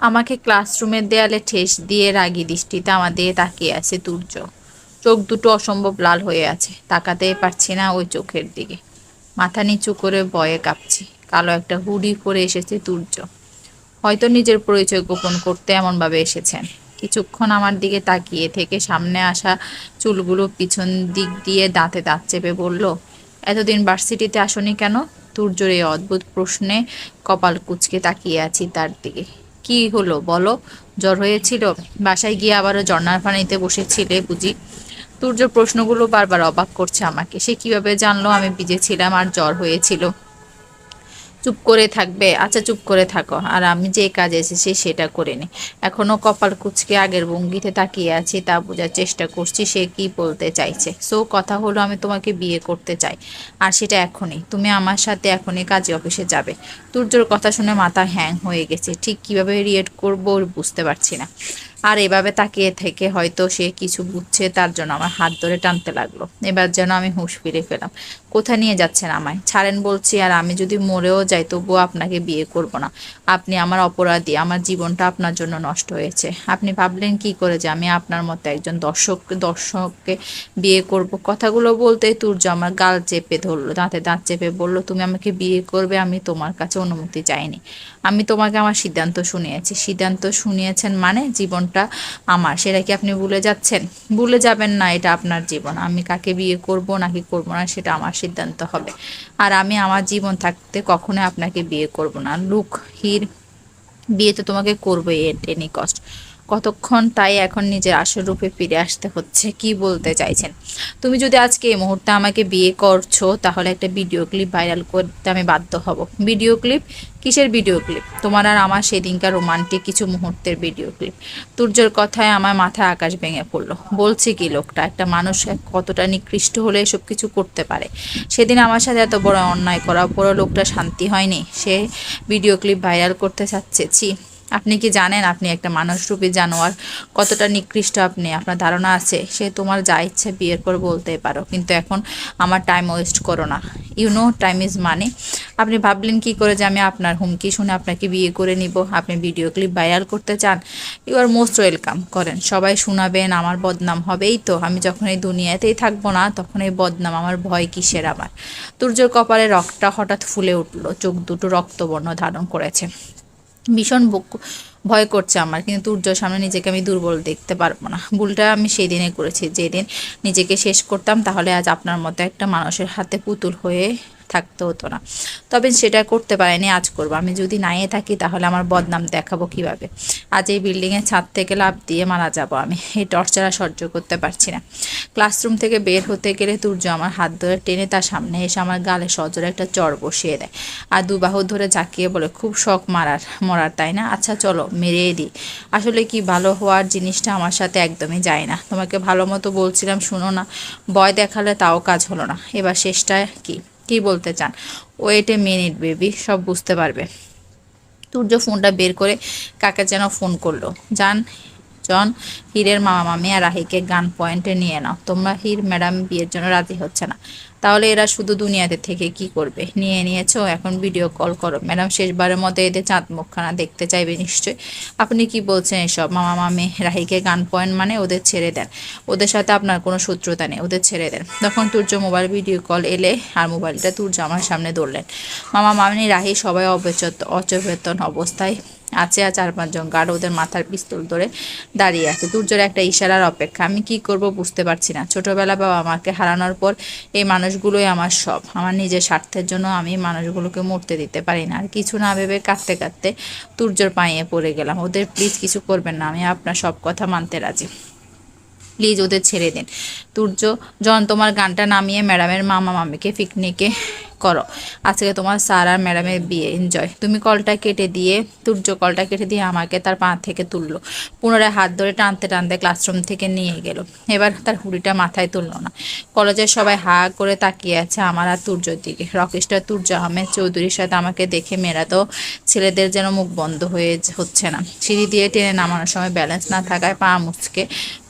আমাকে ক্লাসরুমের দেয়ালে ঠেস দিয়ে রাগী দৃষ্টিতে আমার দিকে তাকিয়ে আছে তুর্য চোখ দুটো অসম্ভব লাল হয়ে আছে, তাকাতেই পারছি না ওই চোখের দিকে। মাথা নিচু করে ভয়ে কাঁপছি, কালো একটা হুডি পরে এসেছে তুর্য হয়তো নিজের পরিচয় গোপন করতে এমনভাবে এসেছেন। কিছুক্ষণ আমার দিকে তাকিয়ে থেকে সামনে আসা চুলগুলো পিছন দিক দিয়ে দাঁতে দাঁত চেপে বলল, এতদিন ভার্সিটিতে আসনি কেন? তুর্যর এই অদ্ভুত প্রশ্নে কপাল কুচকে তাকিয়ে আছি তার দিকে। কি হলো বলো? জ্বর হয়েছিল? বাসায় গিয়ে আবারও ঝর্নার পানিতে বসেছিলে বুঝি। তুর্য প্রশ্নগুলো বারবার অবাক করছে আমাকে। সে কীভাবে জানলো আমি ভিজেছিলাম আর জ্বর হয়েছিল? চুপ করে থাকবে। আচ্ছা চুপ করে থাকো। আর আমি যে কাজ এসেছি সেটা করে নি। এখনও কপাল কুচকে আগের ভঙ্গিতে তাকিয়ে আছি, তা বোঝার চেষ্টা করছি সে কি বলতে চাইছে। সো, কথা হলো আমি তোমাকে বিয়ে করতে চাই। আর সেটা এখনই। তুমি আমার সাথে এখনই কাজে অফিসে যাবে। তুর্যর কথা শুনে মাথা হ্যাং হয়ে গেছে। ঠিক কীভাবে রিয়েক্ট করব বুঝতে পারছি না। আর এভাবে তাকিয়ে থেকে হয়তো সে কিছু বুঝছে, তার জন্য আমার হাত ধরে টানতে লাগল। এবার যেন আমি হুঁশ ফিরে ফেলাম। কোথায় নিয়ে যাচ্ছেন আমায়? ছাড়েন বলছি, আর আমি যদি মরেও যাই তবুও আপনাকে বিয়ে করব না। আপনি আমার অপরাধী, আমার জীবনটা আপনার জন্য নষ্ট হয়েছে। আপনি ভাবলেন কি করে যে আমি আপনার মতো একজন দর্শক, দর্শককে বিয়ে করব? কথাগুলো বলতেই তুর্য আমার গাল চেপে ধরলো, দাঁতে দাঁত চেপে বলল, তুমি আমাকে বিয়ে করবে, আমি তোমার কাছে অনুমতি চাইনি। আমি তোমাকে আমার সিদ্ধান্ত শুনিয়েছি। সিদ্ধান্ত শুনিয়েছেন মানে জীবনটা আমার, সেটা কি আপনি ভুলে যাচ্ছেন? ভুলে যাবেন না, এটা আপনার জীবন। আমি কাকে বিয়ে করব, নাকি করব না, সেটা আমার সিদ্ধান্ত হবে। আর আমি আমার জীবন থাকতে কখনোই আপনাকে বিয়ে করব না। লুক, হির, বিয়ে তো তোমাকে করবোই এনি কস্ট কতক্ষণ তাই এখন নিজের আসল রূপে ফিরে আসতে হচ্ছে, কি বলতে চাইছেন? তুমি যদি আজকে এই মুহূর্তে আমাকে বিয়ে করছ, তাহলে একটা ভিডিও ক্লিপ ভাইরাল করতে আমি বাধ্য হব। ভিডিও ক্লিপ কিসের ভিডিও ক্লিপ তোমার আর আমার সেদিনকার রোমান্টিক কিছু মুহূর্তের ভিডিও ক্লিপ তুর্যর কথায় আমার মাথায় আকাশ ভেঙে পড়ল। বলছে কি লোকটা, একটা মানুষ কতটা নিকৃষ্ট হলে এসব কিছু করতে পারে? সেদিন আমার সাথে এত বড় অন্যায় করার পরও লোকটা শান্তি হয়নি। সে ভিডিও ক্লিপ ভাইরাল করতে চাচ্ছে, ছি। আপনি কি জানেন আপনি একটা মানুষরূপী জানোয়ার? কতটা নিকৃষ্ট আপনি? আপনার ধারণা আছে? সে তোমার যা ইচ্ছে বিয়ের পর বলতে পারো। কিন্তু এখন আমার টাইম ওয়েস্ট করো না। You know time is money আপনি ভাবলেন কি করে যে আমি আপনার হুমকি শুনে আপনাকে বিয়ে করে নিব? আপনি ভিডিও ক্লিপ ভাইরাল করতে চান? ইউ আর মোস্ট ওয়েলকাম করেন। সবাই শোনাবেন, আমার বদনাম হবেই তো, আমি যখন এই দুনিয়াতেই থাকব না, তখন এই বদনাম আমার ভয় কিসের আমার? তুর্যর কপালে রক্তটা হঠাৎ ফুলে উঠল। চোখ দুটো রক্তবর্ণ ধারণ করেছে। ভীষণ ভয় করছে আমার, কিন্তু তুর্যর সামনে নিজেকে আমি দুর্বল দেখতে পারব না। ভুলটা আমি সেই দিনে করেছি। যেদিন নিজেকে শেষ করতাম, তাহলে আজ আপনার মতো একটা মানুষের হাতে পুতুল হয়ে থাকতে হতো না। তবে সেটা করতে পারিনি, আজ করব। আমি যদি নাইয়ে থাকি তাহলে আমার বদনাম দেখাবো কীভাবে? আজ এই বিল্ডিংয়ের ছাদ থেকে লাভ দিয়ে মারা যাব আমি। এই টর্চার সহ্য করতে পারছি না। ক্লাসরুম থেকে বের হতে গেলে তুর্য আমার হাত ধরে টেনে তার সামনে এসে আমার গালে সজোরে একটা চর বসিয়ে দেয়। আর দু বাহু ধরে জাকিয়ে বলে, খুব শখ মারার, মরার, তাই না? আচ্ছা চলো, মেরেই দিই। আসলে কি ভালো হওয়ার জিনিসটা আমার সাথে একদমই যায় না। তোমাকে ভালো মতো বলছিলাম, শুনো না। ভয় দেখালে তাও কাজ হলো না। এবার শেষটা কি? কি বলতে চান? ওয়েট এ মিনিট বেবি সব বুঝতে পারবে। তুর্য ফোনটা বের করে কাকে যেন ফোন করল। জান জন হীরের মামা মামি আর রাহিকে গান পয়েন্টে নিয়ে নাও। তোমরা হীর, ম্যাডাম বিয়ের জন্য রাজি হচ্ছে না। তাহলে এরা শুধু দুনিয়াতে থেকে কি করবে? নিয়ে নিয়েছো? এখন ভিডিও কল করো। ম্যাডাম, শেষবারের মতো এদের চাঁদ মুখখানা দেখতে চাইবে নিশ্চয়ই। আপনি কি বলছেন এসব? মামা মামি, রাহিকে গান পয়েন্ট মানে ওদের ছেড়ে দেন। ওদের সাথে আপনার কোনো শত্রুতা নেই, ওদের ছেড়ে দেন। তখন তুর্য মোবাইল ভিডিও কল এলে আর মোবাইলটা তুর্য আমার সামনে ধরলেন। মামা মামি, রাহি সবাই অবচেত, অচেতন অবস্থায় আছে আর চার পাঁচজন গার্ড ওদের মাথার পিস্তল ধরে দাঁড়িয়ে আছে। দুর্জোর একটা ইশারার অপেক্ষা। আমি কি করব বুঝতে পারছি না। ছোটবেলা বাবা মাকে হারানোর পর এই মানুষগুলোই আমার সব। আমার নিজের স্বার্থের জন্য আমি মানুষগুলোকে মরতে দিতে পারি না। আর কিছু না ভেবে কাঁদতে কাঁদতে তুর্যর পায়ে পড়ে গেলাম। ওদের প্লিজ কিছু করবেন না। আমি আপনার সব কথা মানতে রাজি। প্লিজ ওদের ছেড়ে দিন। তুর্য জন, তোমার গানটা নামিয়ে ম্যাডামের মামা মামিকে পিকনিকে করো। আজকে তোমার স্যার আর ম্যাডামের বিয়ে এনজয় তুমি কলটা কেটে দিয়ে, তুর্য কলটা কেটে দিয়ে আমাকে তার পা থেকে তুললো। পুনরায় হাত ধরে টানতে টানতে ক্লাসরুম থেকে নিয়ে গেল। এবার তার হুড়িটা মাথায় তুললো না। কলেজের সবাই হা করে তাকিয়ে আছে আমার আর তুর্যর দিকে। রকেশটা তুর্য আহমেদ চৌধুরীর সাথে আমাকে দেখে মেয়েরা তো ছেলেদের যেন মুখ বন্ধ হয়ে হচ্ছে না। সিঁড়ি দিয়ে টেনে নামানোর সময় ব্যালেন্স না থাকায় পা মুচকে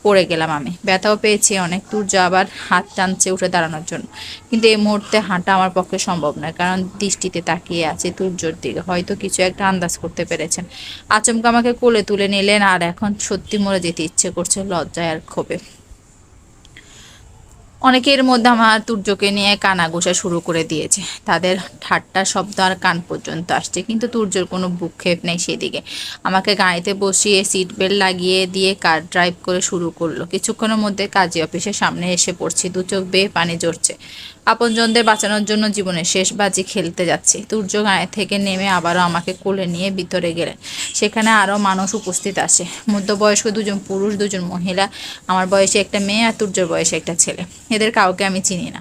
পড়ে গেলাম আমি। ব্যথাও পেয়েছি অনেক দূর আবার হাত টানছে উঠে দাঁড়ানোর জন্য। কিন্তু এই মুহূর্তে হাঁটা আমার পক্ষে সম্ভব নয়, কারণ দৃষ্টিতে তাকিয়ে আছে তুর্যর দিকে হয়তো কিছু একটা আন্দাজ করতে পেরেছেন। আচমকা আমাকে কোলে তুলে নিলেন আর এখন সত্যি মরে যেতে ইচ্ছে করছে লজ্জায় আর ক্ষোভে। অনেকের মধ্যে আমার তুর্যকে নিয়ে কানাঘোষা শুরু করে দিয়েছে। তাদের ঠাট্টা শব্দ আর কান পর্যন্ত আসছে, কিন্তু তুর্যর কোনো বুকক্ষেপ নেই সেদিকে। আমাকে গাড়িতে বসিয়ে সিট বেল্ট লাগিয়ে দিয়ে কার ড্রাইভ করে শুরু করল। কিছুক্ষণের মধ্যে কাজী অফিসের সামনে এসে পড়ছি। দু চোখ বেয়ে পানি জড়ছে আপনজনদের বাঁচানোর জন্য জীবনের শেষ বাজি খেলতে যাচ্ছি। দুর্যোগ গায়ে থেকে নেমে আবারও আমাকে কোলে নিয়ে ভিতরে গেলেন। সেখানে আরও মানুষ উপস্থিত আসে মধ্যবয়স্ক দুজন পুরুষ, দুজন মহিলা। আমার বয়সে একটা মেয়ে আর তুর্যর বয়সে একটা ছেলে। এদের কাউকে আমি চিনি না।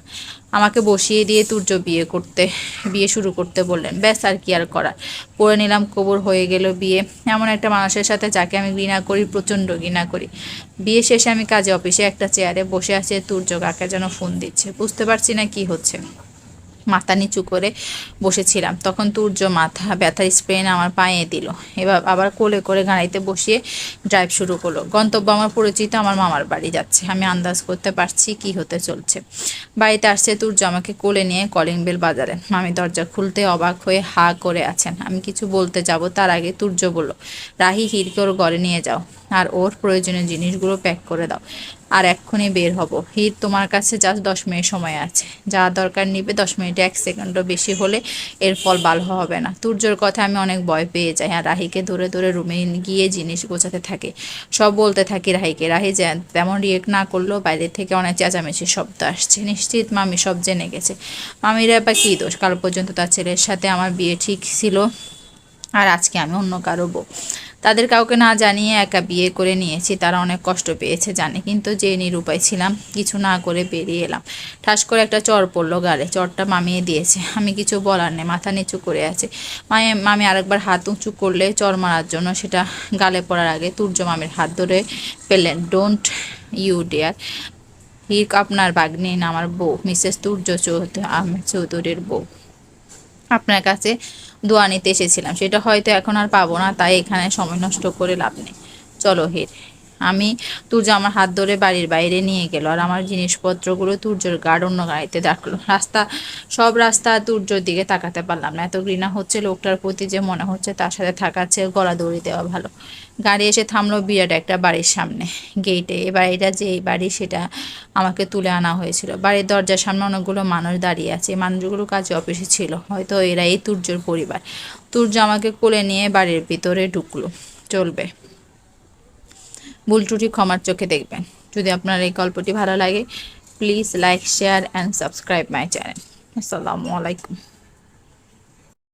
আমাকে বসিয়ে দিয়ে তুর্য বিয়ে করতে, বিয়ে শুরু করতে বললেন। ব্যাস, আর কি আর করার? পড়ে নিলাম, কবর হয়ে গেল বিয়ে। এমন একটা মানুষের সাথে যাকে আমি ঘৃণা করি, প্রচণ্ড ঘৃণা করি। বিয়ে শেষে আমি কাজে অফিসে একটা চেয়ারে বসে আছে তুর্য, কাকে যেন ফোন দিচ্ছে। বুঝতে পারছি না কি হচ্ছে। মাথা নিচু করে বসেছিলাম। তখন তুর্য মাথা ব্যথার স্প্রেন আমার পায়ে দিল। এবার আবার কোলে করে গাড়িতে বসিয়ে ড্রাইভ শুরু করল। গন্তব্য আমার পরিচিত, আমার মামার বাড়ি যাচ্ছে। আমি আন্দাজ করতে পারছি কি হতে চলছে। বাড়িতে আসছে তুর্য আমাকে কোলে নিয়ে কলিং বেল বাজারেন মামি দরজা খুলতে অবাক হয়ে হা করে আছেন। আমি কিছু বলতে যাব, তার আগে তুর্য বলল, রাহি, হিরকে ওর ঘরে নিয়ে যাও। আর ওর প্রয়োজনীয় জিনিসগুলো প্যাক করে দাও। আর এক্ষুনি বের হব। হির তোমার কাছে জাস্ট দশ মিনিট সময় আছে। যা দরকার নিবে দশ মিনিটে এক সেকেন্ডও বেশি হলে এর ফল ভালো হবে না। তুর্যর কথা আমি অনেক ভয় পেয়ে যাই। আর রাহিকে ধরে ধরে রুমে গিয়ে জিনিস গোছাতে থাকে। সব বলতে থাকি রাহিকে। রাহি যে তেমন রিয়েক্ট না করলেও বাইরে থেকে অনেক চেঁচামেচির শব্দ আসছে। নিশ্চিত মামি সব জেনে গেছে। মামির ব্যাপার কী দোষ? কাল পর্যন্ত তার ছেলের সাথে আমার বিয়ে ঠিক ছিল। আর আজকে আমি অন্য কারও বউ। তাদের কাউকে না জানিয়ে একা বিয়ে করে নিয়েছি, তারা অনেক কষ্ট পেয়েছে জানে। কিন্তু যে নিরুপায় ছিলাম, কিছু না করে বেরিয়ে এলাম। ঠাস করে একটা চর পড়ল গালে, চরটা মামিয়ে দিয়েছে। আমি কিছু বলার নেই, মাথা নিচু করে আছে। মামি মামি আরেকবার হাত উঁচু করলে চর মারার জন্য সেটা গালে পড়ার আগে তুর্য মামির হাত ধরে পেলেন ডোন্ট ইউ ডেয়ার হিক আপনার বাগ্নিন আমার বউ, মিসেস তুর্য চৌধুরী আহমেদ চৌধুরীর বউ। আপনার কাছে দোয়া নিতে এসেছিলাম। সেটা হয়তো এখন আর পাবো না, তাই এখানে সময় নষ্ট করে লাভ নেই। চলো হের। আমি তুর্য আমার হাত ধরে বাড়ির বাইরে নিয়ে গেল আর আমার জিনিসপত্রগুলো তুর্যর গার্ড অন্য গাড়িতে রাখল রাস্তা, সব রাস্তা তুর্যর দিকে তাকাতে পারলাম না। এত ঘৃণা হচ্ছে লোকটার প্রতি যে মনে হচ্ছে তার সাথে থাকার চেয়ে গলা দড়ি দেওয়া ভালো। গাড়ি এসে থামলো বিরাট একটা বাড়ির সামনে। গেটে এ বাড়িটা যে বাড়ি সেটা আমাকে তুলে আনা হয়েছিল। বাড়ির দরজার সামনে অনেকগুলো মানুষ দাঁড়িয়ে আছে। মানুষগুলো কাজে অফিসে ছিল। হয়তো এরা এই তুর্যর পরিবার। তুর্য আমাকে কোলে নিয়ে বাড়ির ভিতরে ঢুকলো। চলবে। ভুল ত্রুটি ক্ষমার চোখে দেখবেন। যদি আপনার এই গল্পটি ভালো লাগে please like share and subscribe my channel আসসালামু আলাইকুম।